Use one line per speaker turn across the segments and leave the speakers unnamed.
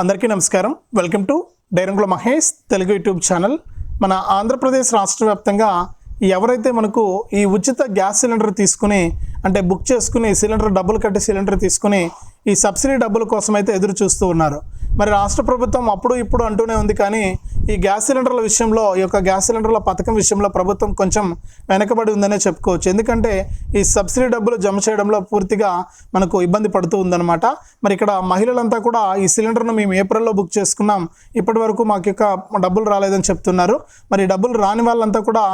అందరికీ నమస్కారం. Welcome to Dairangula Mahesh Telugu YouTube channel. మన ఆంధ్రప్రదేశ్ రాష్ట్ర వ్యాప్తంగా ఎవరైతే మనకు ఈ ఉచిత గ్యాస్ సిలిండర్ తీసుకుని అంటే బుక్ చేసుకుని సిలిండర్ డబ్బులు కట్టి సిలిండర్ తీసుకుని ఈ సబ్సిడీ డబ్బుల కోసం అయితే ఎదురు చూస్తూ ఉన్నారు. మరి రాష్ట్ర ప్రభుత్వం అప్పుడు ఇప్పుడు అంటూనే ఉంది కానీ ఈ గ్యాస్ సిలిండర్ల విషయంలో ఈ యొక్క గ్యాస్ సిలిండర్ల పథకం విషయంలో ప్రభుత్వం కొంచెం వెనకబడి ఉందనే చెప్పుకోవచ్చు. ఎందుకంటే ఈ సబ్సిడీ డబ్బులు జమ చేయడంలో పూర్తిగా మనకు ఇబ్బంది పడుతూ ఉందన్నమాట. మరి ఇక్కడ మహిళలంతా కూడా ఈ సిలిండర్ను మేము ఏప్రిల్లో బుక్ చేసుకున్నాం. ఇప్పటి వరకు మాకు యొక్క డబ్బులు రాలేదని చెప్తున్నారు. మరి డబ్బులు రాని వాళ్ళంతా కూడా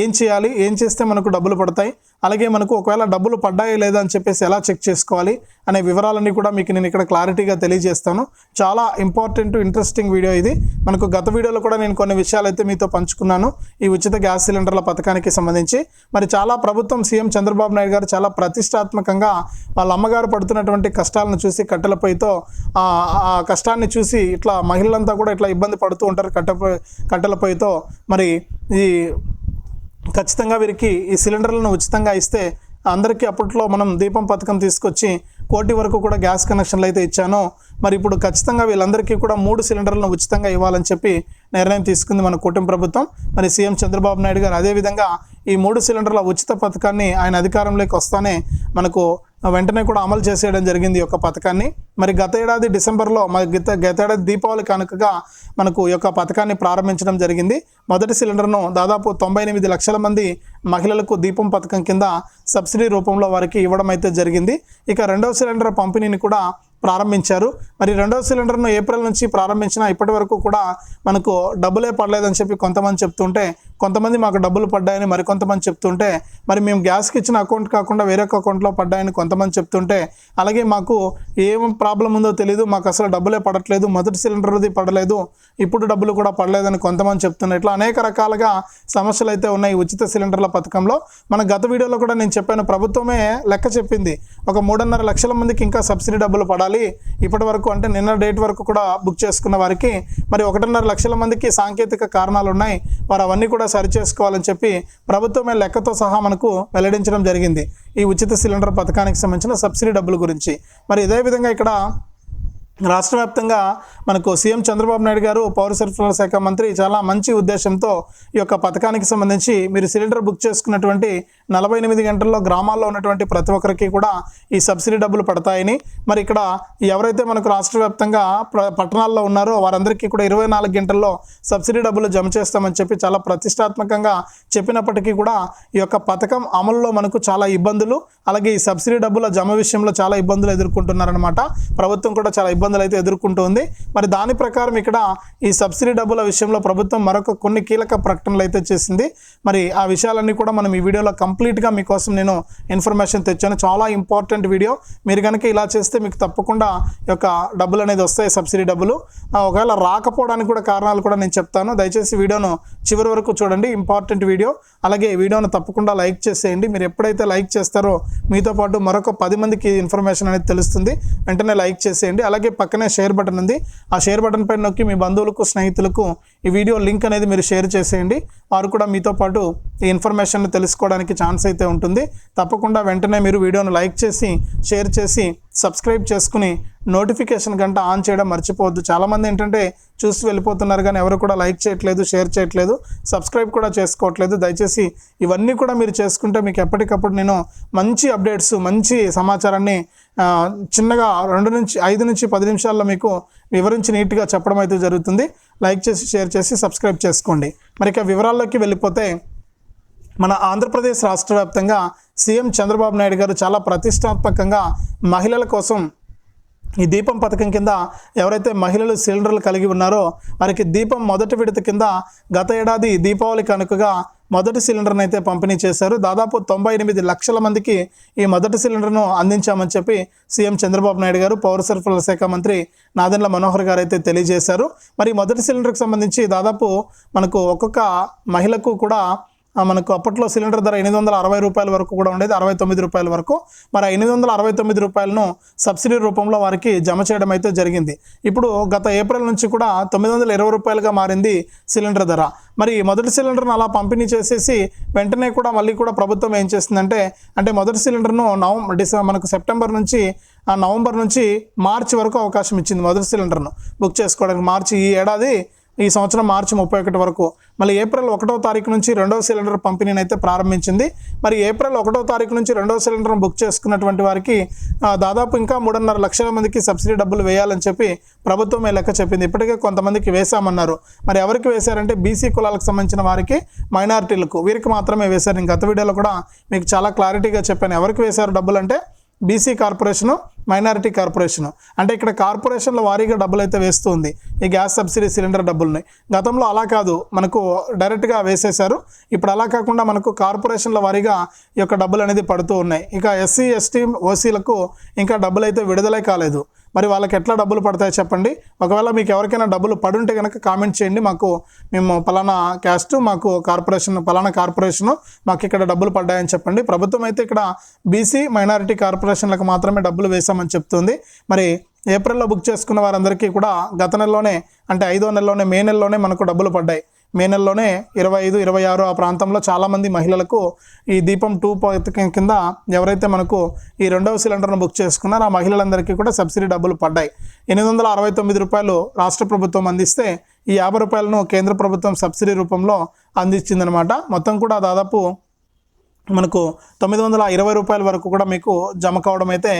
ఏం చేయాలి? ఏం చేస్తే మనకు డబ్బులు పడతాయి? అలాగే మనకు ఒకవేళ డబ్బులు పడ్డాయో లేదా అని చెప్పేసి ఎలా చెక్ చేసుకోవాలి అనే వివరాలన్నీ కూడా మీకు నేను ఇక్కడ క్లారిటీగా తెలియజేస్తాను. చాలా ఇంపార్టెంట్ ఇంట్రెస్టింగ్ వీడియో ఇది. మనకు గత వీడియోలో కూడా నేను కొన్ని విషయాలు అయితే మీతో పంచుకున్నాను. ఈ ఉచిత గ్యాస్ సిలిండర్ల పథకానికి సంబంధించి. మరి చాలా ప్రభుత్వం సీఎం చంద్రబాబు నాయుడు గారు చాలా ప్రతిష్టాత్మకంగా వాళ్ళ అమ్మగారు పడుతున్నటువంటి కష్టాలను చూసి కట్టెల పొయ్యితో ఆ కష్టాన్ని చూసి ఇట్లా మహిళలంతా కూడా ఇట్లా ఇబ్బంది పడుతూ ఉంటారు. కట్టె పొయ్యి- కట్టెల పొయ్యితో మరి ఈ ఖచ్చితంగా వీరికి ఈ సిలిండర్లను ఉచితంగా ఇస్తే అందరికీ అప్పట్లో మనం దీపం పథకం తీసుకొచ్చి కోటి వరకు కూడా గ్యాస్ కనెక్షన్లు అయితే ఇచ్చాను. మరి ఇప్పుడు ఖచ్చితంగా వీళ్ళందరికీ కూడా మూడు సిలిండర్లను ఉచితంగా ఇవ్వాలని చెప్పి నిర్ణయం తీసుకుంది మన కూటమి ప్రభుత్వం. మరి సీఎం చంద్రబాబు నాయుడు గారు అదేవిధంగా ఈ మూడు సిలిండర్ల ఉచిత పథకాన్ని ఆయన అధికారంలోకి వస్తానే మనకు వెంటనే కూడా అమలు చేసేయడం జరిగింది ఈ యొక్క పథకాన్ని. మరి గత ఏడాది డిసెంబర్లో మరి గత గత ఏడాది దీపావళి కనుకగా మనకు ఈ యొక్క పథకాన్ని ప్రారంభించడం జరిగింది. మొదటి సిలిండర్ను దాదాపు తొంభై ఎనిమిది లక్షల మంది మహిళలకు దీపం పథకం కింద సబ్సిడీ రూపంలో వారికి ఇవ్వడం అయితే జరిగింది. ఇక రెండవ సిలిండర్ పంపిణీని కూడా ప్రారంభించారు. మరి రెండవ సిలిండర్ను ఏప్రిల్ నుంచి ప్రారంభించిన ఇప్పటి వరకు కూడా మనకు డబ్బులే పడలేదని చెప్పి కొంతమంది చెప్తుంటే కొంతమంది మాకు డబ్బులు పడ్డాయని మరికొంతమంది చెప్తుంటే మరి మేము గ్యాస్కి ఇచ్చిన అకౌంట్ కాకుండా వేరొక అకౌంట్లో పడ్డాయని కొంతమంది చెప్తుంటే అలాగే మాకు ఏం ప్రాబ్లం ఉందో తెలియదు మాకు అసలు డబ్బులే పడట్లేదు మొదటి సిలిండర్ది పడలేదు ఇప్పుడు డబ్బులు కూడా పడలేదని కొంతమంది చెప్తున్నారు. ఇట్లా అనేక రకాలుగా సమస్యలు అయితే ఉన్నాయి ఉచిత సిలిండర్ల పథకంలో. మన గత వీడియోలో కూడా నేను చెప్పాను ప్రభుత్వమే లెక్క చెప్పింది ఒక మూడున్నర లక్షల మందికి ఇంకా సబ్సిడీ డబ్బులు పడాలి. ఇప్పటి వరకు అంటే నిన్న డేట్ వరకు కూడా బుక్ చేసుకున్న వారికి మరి ఒకటిన్నర లక్షల మందికి సాంకేతిక కారణాలు ఉన్నాయి వారు అవన్నీ కూడా సరి చేసుకోవాలని చెప్పి ప్రభుత్వమే లెక్కతో సహా మనకు వెల్లడించడం జరిగింది. ఈ ఉచిత సిలిండర్ పథకానికి సంబంధించిన సబ్సిడీ డబ్బుల గురించి. మరి ఇదే విధంగా ఇక్కడ రాష్ట్ర వ్యాప్తంగా మనకు సీఎం చంద్రబాబు నాయుడు గారు పౌర సరఫరాల శాఖ మంత్రి చాలా మంచి ఉద్దేశంతో ఈ యొక్క పథకానికి సంబంధించి మీరు సిలిండర్ బుక్ చేసుకున్నటువంటి నలభై ఎనిమిది గంటల్లో గ్రామాల్లో ఉన్నటువంటి ప్రతి ఒక్కరికి కూడా ఈ సబ్సిడీ డబ్బులు పడతాయని. మరి ఇక్కడ ఎవరైతే మనకు రాష్ట్ర వ్యాప్తంగా పట్టణాల్లో ఉన్నారో వారందరికీ కూడా ఇరవై నాలుగు గంటల్లో సబ్సిడీ డబ్బులు జమ చేస్తామని చెప్పి చాలా ప్రతిష్టాత్మకంగా చెప్పినప్పటికీ కూడా ఈ యొక్క పథకం అమలులో మనకు చాలా ఇబ్బందులు అలాగే ఈ సబ్సిడీ డబ్బుల జమ విషయంలో చాలా ఇబ్బందులు ఎదుర్కొంటున్నారనమాట ప్రభుత్వం కూడా చాలా ఇబ్బందులు అయితే ఎదుర్కొంటుంది మరి దాని ప్రకారం ఇక్కడ ఈ సబ్సిడీ డబ్బుల విషయంలో ప్రభుత్వం మరొక కొన్ని కీలక ప్రకటనలు అయితే చేసింది. మరి ఆ విషయాలన్నీ కూడా మనం ఈ వీడియోలో కంప్లీట్గా మీకోసం నేను ఇన్ఫర్మేషన్ తెచ్చాను. చాలా ఇంపార్టెంట్ వీడియో. మీరు కనుక ఇలా చేస్తే మీకు తప్పకుండా యొక్క డబ్బులు అనేది వస్తాయి సబ్సిడీ డబ్బులు. ఒకవేళ రాకపోవడానికి కూడా కారణాలు కూడా నేను చెప్తాను. దయచేసి వీడియోను చివరి వరకు చూడండి. Important video. అలాగే వీడియోను తప్పకుండా లైక్ చేసేయండి. మీరు ఎప్పుడైతే లైక్ చేస్తారో మీతో పాటు మరొక పది మందికి ఇన్ఫర్మేషన్ అనేది తెలుస్తుంది. వెంటనే లైక్ చేసేయండి. అలాగే పక్కనే షేర్ బటన్ ఉంది. ఆ షేర్ బటన్ పైన నొక్కి మీ బంధువులకు స్నేహితులకు ఈ వీడియో లింక్ అనేది మీరు షేర్ చేసేయండి. వారు కూడా మీతో పాటు ఈ ఇన్ఫర్మేషన్ తెలుసుకోవడానికి ఛాన్స్ అయితే ఉంటుంది. తప్పకుండా వెంటనే మీరు వీడియోను లైక్ చేసి షేర్ చేసి సబ్స్క్రైబ్ చేసుకుని నోటిఫికేషన్ గంట ఆన్ చేయడం మర్చిపోవద్దు. చాలామంది ఏంటంటే చూసి వెళ్ళిపోతున్నారు కానీ ఎవరు కూడా లైక్ చేయట్లేదు షేర్ చేయట్లేదు సబ్స్క్రైబ్ కూడా చేసుకోవట్లేదు. దయచేసి ఇవన్నీ కూడా మీరు చేసుకుంటే మీకు ఎప్పటికప్పుడు నేను మంచి అప్డేట్స్ మంచి సమాచారాన్ని చిన్నగా రెండు నుంచి ఐదు నుంచి పది నిమిషాల్లో మీకు వివరించి నీట్గా చెప్పడం అయితే జరుగుతుంది. లైక్ చేసి షేర్ చేసి సబ్స్క్రైబ్ చేసుకోండి. మరి ఇక వివరాల్లోకి వెళ్ళిపోతే మన ఆంధ్రప్రదేశ్ రాష్ట్ర వ్యాప్తంగా సీఎం చంద్రబాబు నాయుడు గారు చాలా ప్రతిష్టాత్మకంగా మహిళల కోసం ఈ దీపం పథకం కింద ఎవరైతే మహిళలు సిలిండర్లు కలిగి ఉన్నారో వారికి దీపం మొదటి విడత కింద గత ఏడాది దీపావళి కనుకగా మొదటి సిలిండర్ని అయితే పంపిణీ చేశారు. దాదాపు తొంభై ఎనిమిది లక్షల మందికి ఈ మొదటి సిలిండర్ను అందించామని చెప్పి సీఎం చంద్రబాబు నాయుడు గారు పౌర సరఫరాల శాఖ మంత్రి నాదెండ్ల మనోహర్ గారు అయితే తెలియజేశారు. మరి మొదటి సిలిండర్కి సంబంధించి దాదాపు మనకు ఒక్కొక్క మహిళకు కూడా మనకు అప్పట్లో సిలిండర్ ధర ఎనిమిది వందల అరవై రూపాయల వరకు కూడా ఉండేది అరవై తొమ్మిది రూపాయల వరకు. మరి ఎనిమిది వందల అరవై తొమ్మిది రూపాయలను సబ్సిడీ రూపంలో వారికి జమ చేయడం అయితే జరిగింది. ఇప్పుడు గత ఏప్రిల్ నుంచి కూడా తొమ్మిది వందల ఇరవై రూపాయలుగా మారింది సిలిండర్ ధర. మరి మొదటి సిలిండర్ను అలా పంపిణీ చేసేసి వెంటనే కూడా మళ్ళీ కూడా ప్రభుత్వం ఏం చేసిందంటే అంటే మొదటి సిలిండర్ను నవంబర్ డిసెంబర్ మనకు సెప్టెంబర్ నుంచి ఆ నవంబర్ నుంచి మార్చి వరకు అవకాశం ఇచ్చింది మొదటి సిలిండర్ను. బుక్ చేసుకోవడానికి మార్చి ఈ ఏడాది ఈ సంవత్సరం మార్చి ముప్పై ఒకటి వరకు. మళ్ళీ ఏప్రిల్ ఒకటో తారీఖు నుంచి రెండవ సిలిండర్ పంపిణీని అయితే ప్రారంభించింది. మరి ఏప్రిల్ ఒకటో తారీఖు నుంచి రెండవ సిలిండర్ను బుక్ చేసుకున్నటువంటి వారికి దాదాపు ఇంకా మూడున్నర లక్షల మందికి సబ్సిడీ డబ్బులు వేయాలని చెప్పి ప్రభుత్వమే లెక్క చెప్పింది. ఇప్పటికే కొంతమందికి వేశామన్నారు. మరి ఎవరికి వేశారంటే బీసీ కులాలకు సంబంధించిన వారికి మైనారిటీలకు. వీరికి మాత్రమే వేశారు. నేను గత వీడియోలో కూడా మీకు చాలా క్లారిటీగా చెప్పాను. ఎవరికి వేశారు డబ్బులు అంటే బీసీ కార్పొరేషను మైనారిటీ కార్పొరేషను అంటే ఇక్కడ కార్పొరేషన్ల వారీగా డబ్బులు అయితే వేస్తుంది ఈ గ్యాస్ సబ్సిడీ సిలిండర్ డబ్బుల్ని గతంలో అలా కాదు. మనకు డైరెక్ట్గా వేసేశారు. ఇప్పుడు అలా కాకుండా మనకు కార్పొరేషన్ల వారీగా ఈ యొక్క డబ్బులు అనేది పడుతూ ఉన్నాయి. ఇక ఎస్సీ ఎస్టీ ఓసీలకు ఇంకా డబ్బులు అయితే విడుదలే కాలేదు. మరి వాళ్ళకి ఎట్లా డబ్బులు పడతాయో చెప్పండి. ఒకవేళ మీకు ఎవరికైనా డబ్బులు పడుంటే కనుక కామెంట్ చేయండి. మాకు మేము పలానా క్యాస్ట్ మాకు కార్పొరేషన్ పలానా కార్పొరేషను మాకు ఇక్కడ డబ్బులు పడ్డాయని చెప్పండి. ప్రభుత్వం అయితే ఇక్కడ బీసీ మైనారిటీ కార్పొరేషన్లకు మాత్రమే డబ్బులు వేశామని చెప్తుంది. మరి ఏప్రిల్లో బుక్ చేసుకున్న వారందరికీ కూడా గత నెలలోనే అంటే ఐదో నెలలోనే మే నెలలోనే మనకు డబ్బులు పడ్డాయి. మే నెలలోనే ఇరవై ఐదు ఇరవై ఆరు ఆ ప్రాంతంలో చాలామంది మహిళలకు ఈ దీపం టూ పథకం కింద ఎవరైతే మనకు ఈ రెండవ సిలిండర్ను బుక్ చేసుకున్నారో ఆ మహిళలందరికీ కూడా సబ్సిడీ డబ్బులు పడ్డాయి. ఎనిమిది వందల అరవై తొమ్మిది రూపాయలు రాష్ట్ర ప్రభుత్వం అందిస్తే ఈ యాభై రూపాయలను కేంద్ర ప్రభుత్వం సబ్సిడీ రూపంలో అందించిందనమాట. మొత్తం కూడా దాదాపు మనకు తొమ్మిది వందల ఇరవై రూపాయల వరకు కూడా మీకు జమ కావడం అయితే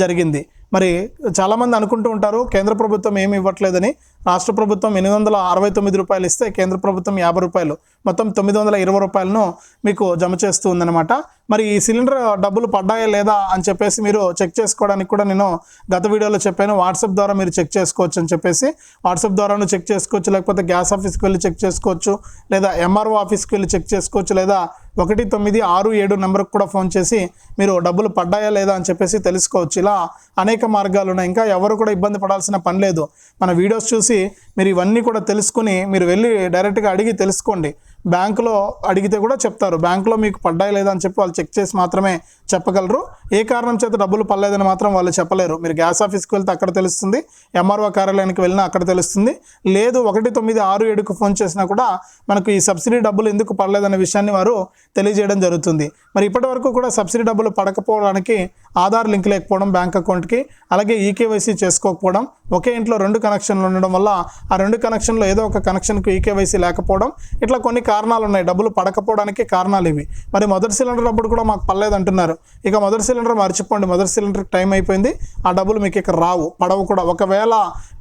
జరిగింది. మరి చాలామంది అనుకుంటూ ఉంటారు కేంద్ర ప్రభుత్వం ఏమి ఇవ్వట్లేదని. రాష్ట్ర ప్రభుత్వం ఎనిమిది వందల అరవై తొమ్మిది రూపాయలు ఇస్తే కేంద్ర ప్రభుత్వం యాభై రూపాయలు. మొత్తం తొమ్మిది వందల ఇరవై రూపాయలను మీకు జమ చేస్తూ ఉందన్నమాట. మరి ఈ సిలిండర్ డబ్బులు పడ్డాయా లేదా అని చెప్పేసి మీరు చెక్ చేసుకోవడానికి కూడా నేను గత వీడియోలో చెప్పాను. వాట్సాప్ ద్వారా మీరు చెక్ చేసుకోవచ్చు అని చెప్పేసి. వాట్సాప్ ద్వారాను చెక్ చేసుకోవచ్చు లేకపోతే గ్యాస్ ఆఫీస్కి వెళ్ళి చెక్ చేసుకోవచ్చు లేదా ఎంఆర్ఓ ఆఫీస్కి వెళ్ళి చెక్ చేసుకోవచ్చు లేదా ఒకటి తొమ్మిది ఆరు ఏడు నెంబర్కి కూడా ఫోన్ చేసి మీరు డబ్బులు పడ్డాయా లేదా అని చెప్పేసి తెలుసుకోవచ్చు. ఇలా అనేక మార్గాలు ఉన్నాయి. ఇంకా ఎవరు కూడా ఇబ్బంది పడాల్సిన పని లేదు. మన వీడియోస్ చూసి మీరు ఇవన్నీ కూడా తెలుసుకుని మీరు వెళ్ళి డైరెక్ట్గా అడిగి తెలుసుకోండి. బ్యాంకులో అడిగితే కూడా చెప్తారు. బ్యాంకులో మీకు పడ్డాయి లేదా అని చెప్పి వాళ్ళు చెక్ చేసి మాత్రమే చెప్పగలరు. ఏ కారణం చేత డబ్బులు పడలేదని మాత్రం వాళ్ళు చెప్పలేరు. మీరు గ్యాస్ ఆఫీస్కి వెళ్తే అక్కడ తెలుస్తుంది. ఎంఆర్ఓ కార్యాలయానికి వెళ్ళినా అక్కడ తెలుస్తుంది. లేదు ఒకటి తొమ్మిది ఆరు ఏడుకు ఫోన్ చేసినా కూడా మనకు ఈ సబ్సిడీ డబ్బులు ఎందుకు పడలేదనే విషయాన్ని వారు తెలియజేయడం జరుగుతుంది. మరి ఇప్పటి వరకు కూడా సబ్సిడీ డబ్బులు పడకపోవడానికి ఆధార్ లింక్ లేకపోవడం బ్యాంక్ అకౌంట్కి అలాగే ఈకేవైసీ చేసుకోకపోవడం ఒకే ఇంట్లో రెండు కనెక్షన్లు ఉండడం వల్ల ఆ రెండు కనెక్షన్లో ఏదో ఒక కనెక్షన్కు ఈకేవైసీ లేకపోవడం ఇట్లా కొన్ని కారణాలు ఉన్నాయి డబ్బులు పడకపోవడానికి కారణాలు ఇవి మరి మొదటి సిలిండర్ అప్పుడు కూడా మాకు పర్లేదు అంటున్నారు. ఇక మొదటి సిలిండర్ మర్చిపోండి. మొదటి సిలిండర్ టైం అయిపోయింది. ఆ డబ్బులు మీకు ఇక్కడ రావు. పడవు కూడా. ఒకవేళ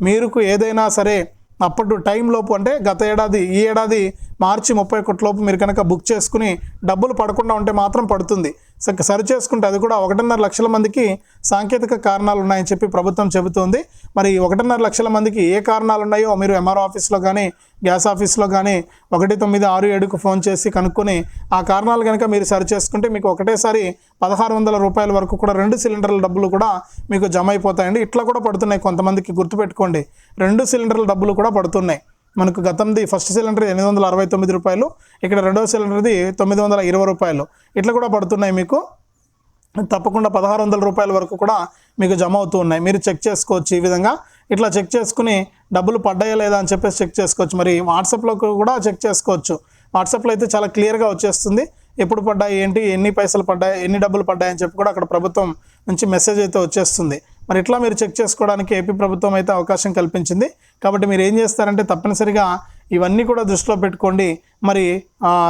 మీకు ఏదైనా సరే అప్పుడు టైం లోపు అంటే గత ఏడాది ఈ ఏడాది మార్చి ముప్పై ఒకటి లోపు మీరు కనుక బుక్ చేసుకుని డబ్బులు పడకుండా ఉంటే మాత్రం పడుతుంది. సరి చేసుకుంటే అది కూడా ఒకటిన్నర లక్షల మందికి సాంకేతిక కారణాలు ఉన్నాయని చెప్పి ప్రభుత్వం చెబుతోంది. మరి ఒకటిన్నర లక్షల మందికి ఏ కారణాలు ఉన్నాయో మీరు ఎంఆర్ఓ ఆఫీస్లో కానీ గ్యాస్ ఆఫీస్లో కానీ ఒకటి తొమ్మిది ఆరు ఏడుకు ఫోన్ చేసి కనుక్కొని ఆ కారణాలు కనుక మీరు సరి చేసుకుంటే మీకు ఒకటేసారి పదహారు వందల రూపాయల వరకు కూడా రెండు సిలిండర్ల డబ్బులు కూడా మీకు జమ అయిపోతాయండి. ఇట్లా కూడా పడుతున్నాయి కొంతమందికి గుర్తుపెట్టుకోండి. రెండు సిలిండర్ల డబ్బులు కూడా పడుతున్నాయి. మనకు గతంది ఫస్ట్ సిలిండర్ ఎనిమిది వందల అరవై తొమ్మిది రూపాయలు ఇక్కడ రెండవ సిలిండర్ది తొమ్మిది వందల ఇరవై రూపాయలు. ఇట్లా కూడా పడుతున్నాయి మీకు. తప్పకుండా పదహారు వందల రూపాయల వరకు కూడా మీకు జమ అవుతూ ఉన్నాయి. మీరు చెక్ చేసుకోవచ్చు ఈ విధంగా. ఇట్లా చెక్ చేసుకుని డబ్బులు పడ్డాయా లేదా అని చెప్పేసి చెక్ చేసుకోవచ్చు. మరి వాట్సాప్లో కూడా చెక్ చేసుకోవచ్చు. వాట్సాప్లో అయితే చాలా క్లియర్గా వచ్చేస్తుంది. ఎప్పుడు పడ్డాయి ఏంటి ఎన్ని పైసలు పడ్డాయి ఎన్ని డబ్బులు పడ్డాయి అని చెప్పి కూడా అక్కడ ప్రభుత్వం నుంచి మెసేజ్ అయితే వచ్చేస్తుంది. మరి ఇట్లా మీరు చెక్ చేసుకోవడానికి ఏపీ ప్రభుత్వం అయితే అవకాశం కల్పించింది. కాబట్టి మీరు ఏం చేస్తారంటే తప్పనిసరిగా ఇవన్నీ కూడా దృష్టిలో పెట్టుకోండి. మరి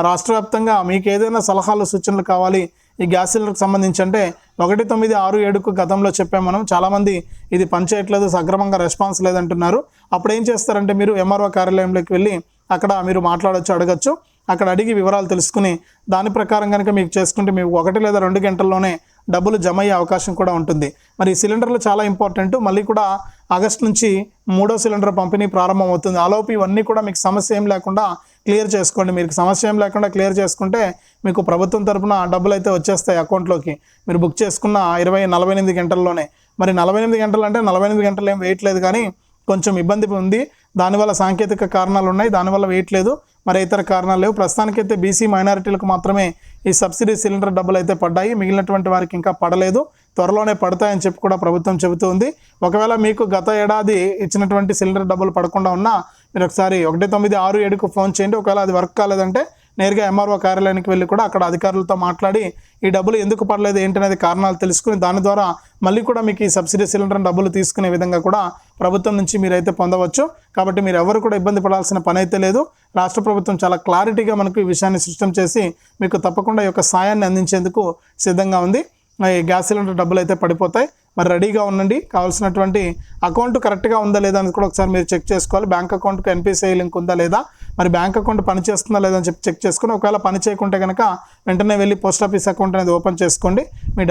రాష్ట్ర వ్యాప్తంగా మీకు ఏదైనా సలహాలు సూచనలు కావాలి ఈ గ్యాస్ సిలిండర్కి సంబంధించి అంటే ఒకటి తొమ్మిది ఆరు ఏడుకు గతంలో చెప్పాం మనం. చాలామంది ఇది పనిచేయట్లేదు సక్రమంగా రెస్పాన్స్ లేదంటున్నారు. అప్పుడు ఏం చేస్తారంటే మీరు ఎంఆర్ఓ కార్యాలయంలోకి వెళ్ళి అక్కడ మీరు మాట్లాడొచ్చు అడగచ్చు. అక్కడ అడిగి వివరాలు తెలుసుకుని దాని ప్రకారం కనుక మీకు చేసుకుంటే మీకు ఒకటి లేదా రెండు గంటల్లోనే డబ్బులు జమ అయ్యే అవకాశం కూడా ఉంటుంది. మరి సిలిండర్లు చాలా ఇంపార్టెంట్. మళ్ళీ కూడా ఆగస్ట్ నుంచి మూడో సిలిండర్ పంపిణీ ప్రారంభం అవుతుంది ఆలోపు ఇవన్నీ కూడా మీకు సమస్య ఏం లేకుండా క్లియర్ చేసుకోండి. మీకు సమస్య ఏం లేకుండా క్లియర్ చేసుకుంటే మీకు ప్రభుత్వం తరపున డబ్బులు అయితే వచ్చేస్తాయి అకౌంట్లోకి. మీరు బుక్ చేసుకున్న ఇరవై నలభై ఎనిమిది గంటల్లోనే. మరి నలభై ఎనిమిది గంటలు అంటే నలభై ఎనిమిది గంటలు ఏం వేయట్లేదు కానీ కొంచెం ఇబ్బంది ఉంది. దానివల్ల సాంకేతిక కారణాలు ఉన్నాయి. దానివల్ల వేయట్లేదు. మరి ఇతర కారణాలు లేవు. ప్రస్తుతానికైతే బీసీ మైనారిటీలకు మాత్రమే ఈ సబ్సిడీ సిలిండర్ డబ్బులు అయితే పడ్డాయి. మిగిలినటువంటి వారికి ఇంకా పడలేదు. త్వరలోనే పడతాయని చెప్పి కూడా ప్రభుత్వం చెబుతుంది. ఒకవేళ మీకు గత ఏడాది ఇచ్చినటువంటి సిలిండర్ డబ్బులు పడకుండా ఉన్నా మీరు ఒకసారి ఒకటి తొమ్మిది ఆరు ఏడుకు ఫోన్ చేయండి. ఒకవేళ అది వర్క్ కాలేదంటే నేరుగా ఎంఆర్ఓ కార్యాలయానికి వెళ్ళి కూడా అక్కడ అధికారులతో మాట్లాడి ఈ డబ్బులు ఎందుకు పడలేదు ఏంటనేది కారణాలు తెలుసుకుని దాని ద్వారా మళ్ళీ కూడా మీకు ఈ సబ్సిడీ సిలిండర్ డబ్బులు తీసుకునే విధంగా కూడా ప్రభుత్వం నుంచి మీరైతే పొందవచ్చు. కాబట్టి మీరు ఎవరు కూడా ఇబ్బంది పడాల్సిన పని అయితే లేదు. రాష్ట్ర ప్రభుత్వం చాలా క్లారిటీగా మనకు ఈ విషయాన్ని సృష్టం చేసి మీకు తప్పకుండా ఈ యొక్క సాయాన్ని అందించేందుకు సిద్ధంగా ఉంది. ఈ గ్యాస్ సిలిండర్ డబ్బులు అయితే పడిపోతాయి. మరి రెడీగా ఉండండి. కావాల్సినటువంటి అకౌంట్ కరెక్ట్గా ఉందా లేదా అని కూడా ఒకసారి మీరు చెక్ చేసుకోవాలి. బ్యాంక్ అకౌంట్కి ఎన్పిసిఐ లింక్ ఉందా లేదా మరి బ్యాంక్ అకౌంట్ పని చేస్తుందా లేదా అని చెప్పి చెక్ చేసుకుని ఒకవేళ పని చేయకుంటే కనుక వెంటనే వెళ్ళి పోస్ట్ ఆఫీస్ అకౌంట్ అనేది ఓపెన్ చేసుకోండి. మీ